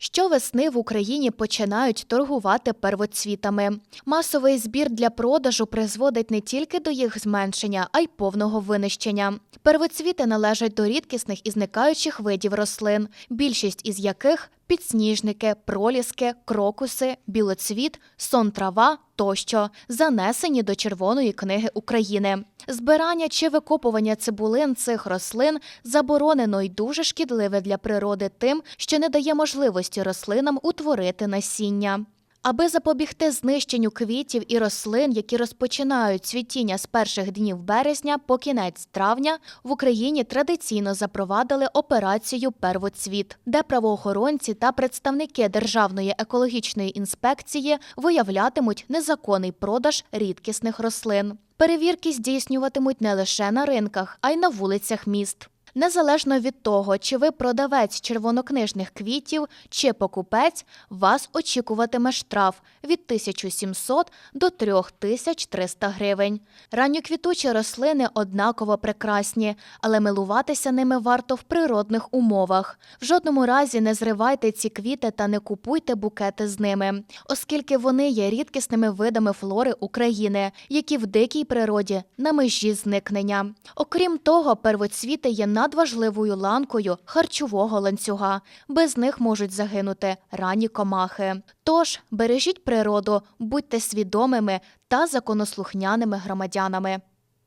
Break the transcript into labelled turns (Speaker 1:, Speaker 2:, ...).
Speaker 1: Щовесни в Україні починають торгувати первоцвітами. Масовий збір для продажу призводить не тільки до їх зменшення, а й повного винищення. Первоцвіти належать до рідкісних і зникаючих видів рослин, більшість із яких підсніжники, проліски, крокуси, білоцвіт, сон трава тощо занесені до Червоної книги України. Збирання чи викопування цибулин цих рослин заборонено й дуже шкідливе для природи тим, що не дає можливості рослинам утворити насіння. Аби запобігти знищенню квітів і рослин, які розпочинають цвітіння з перших днів березня по кінець травня, в Україні традиційно запровадили операцію Первоцвіт, де правоохоронці та представники Державної екологічної інспекції виявлятимуть незаконний продаж рідкісних рослин. Перевірки здійснюватимуть не лише на ринках, а й на вулицях міст. Незалежно від того, чи ви продавець червонокнижних квітів чи покупець, вас очікуватиме штраф від 1700 до 3300 гривень. Ранньоквітучі рослини однаково прекрасні, але милуватися ними варто в природних умовах. В жодному разі не зривайте ці квіти та не купуйте букети з ними, оскільки вони є рідкісними видами флори України, які в дикій природі на межі зникнення. Окрім того, первоцвіти є надважливою ланкою харчового ланцюга. Без них можуть загинути ранні комахи. Тож бережіть природу, будьте свідомими та законослухняними громадянами.